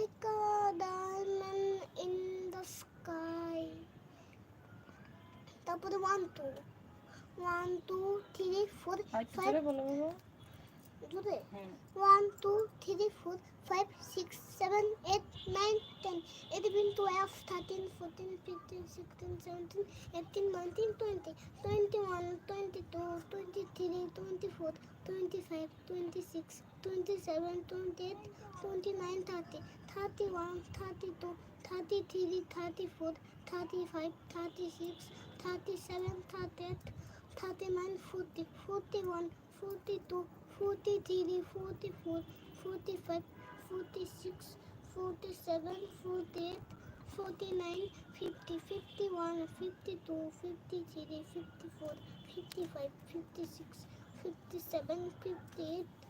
like a diamond in the sky তারপরে one two one two three four five hmm one two three four five six seven eight nine ten eleven twelve thirteen fourteen fifteen sixteen seventeen eighteen nineteen twenty twenty one twenty two twenty three twenty four twenty five twenty six 27, 28, 29, 30, 31, 32, 33, 34, 35, 36, 37, 38, 39, 40, 41, 42, 43, 44, 45, 46, 47, 48, 49, 50, 51, 52, 53, 54, 55, 56, 57, 58,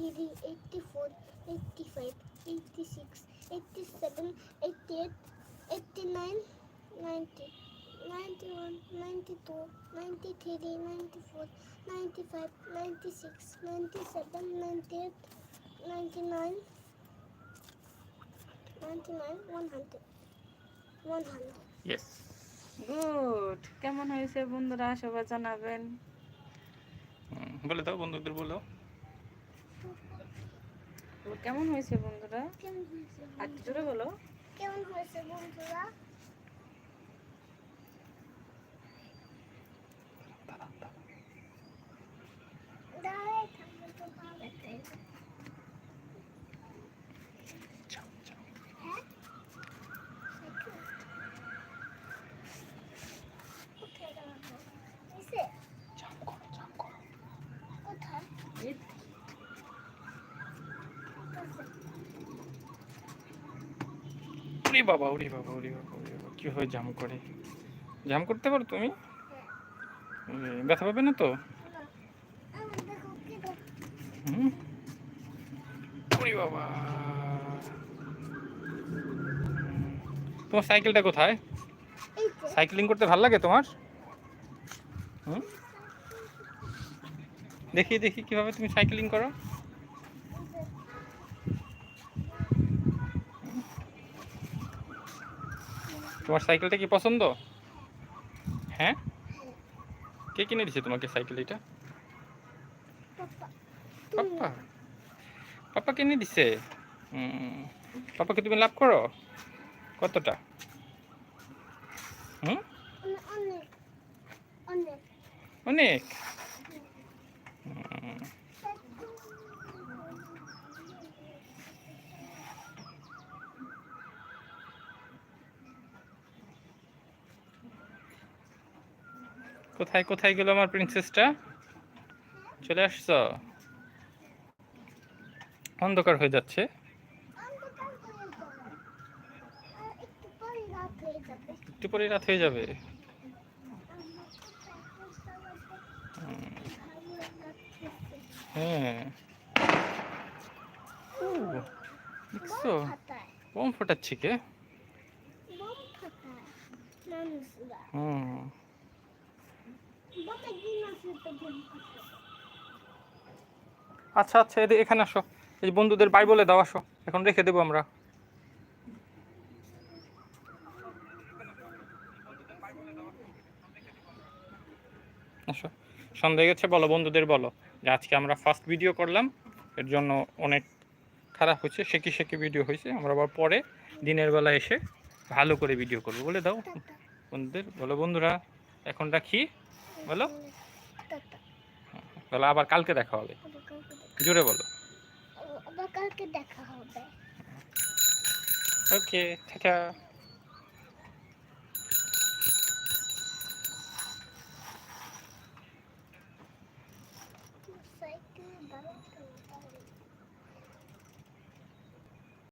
eighty two eighty three eighty four eighty five eighty six eighty seven eighty eight eighty nine ninety ninety one ninety two ninety three ninety four ninety five ninety six ninety seven ninety eight ninety nine ninety nine one hundred one hundred yes good কেমন হয়েছে বন্ধুরা? সবাই জানাবেন। বলে দাও বন্ধুদের বলো। কেমন হয়েছে বন্ধুরা? আর জোরে বলো। কেমন হয়েছে বন্ধুরা দাঁড়াই থাকবে তো ভালো হ্যাঁ কোথায় দাঁড়াবো নিচে কোথায় এই উরি বাবা উরি বাবা উরি বাবা উরি বাবা। কীভাবে জাম করে? জাম করতে পারো তুমি? ব্যথা পাবে না তো? উরি বাবা। তোমার সাইকেলটা কোথায়? সাইকেলিং করতে ভালো লাগে তোমার? দেখি দেখি কীভাবে তুমি সাইকেলিং করো? তোমার সাইকেলটা কি পছন্দ? হ্যাঁ? কে কিনে দিছে তোমাকে সাইকেল এটা পাপা পাপ্পা। পাপ্পা কিনে দিছে? হুম পাপ্পাকে তুমি লাভ করো? কতটা? হুম? অনেক। কোথায় কোথায় গেল আমার প্রিন্সেসটা চলে আসছ? অন্ধকার হয়ে যাচ্ছে। একটু পরে রাত হয়ে যাবে। হয়ে। দেখছ? বোম ফোটাচ্ছে কে? হুম বমে দিন আসলে তো বম ফাটায় আচ্ছা আচ্ছা এদি এখানে আসো। এই বন্ধুদের বাই বলে দাও, আসো। এখন রেখে দেবো আমরা। আসো। সন্ধ্যা গেছে, বলো, বন্ধুদের বলো। যে আজকে আমরা ফার্স্ট ভিডিও করলাম, এর জন্য অনেক খারাপ হয়েছে। শেকি শেকি ভিডিও হয়েছে, আমরা আবার পরে দিনের বেলা এসে ভালো করে ভিডিও করব। বলে দাও, বন্ধুদের। বলো, বন্ধুরা, এখন রাখি। বলো। তাহলে বলো আবার কালকে দেখা হবে। জোরে বলো। আবার কালকে দেখা হবে। Okay tata.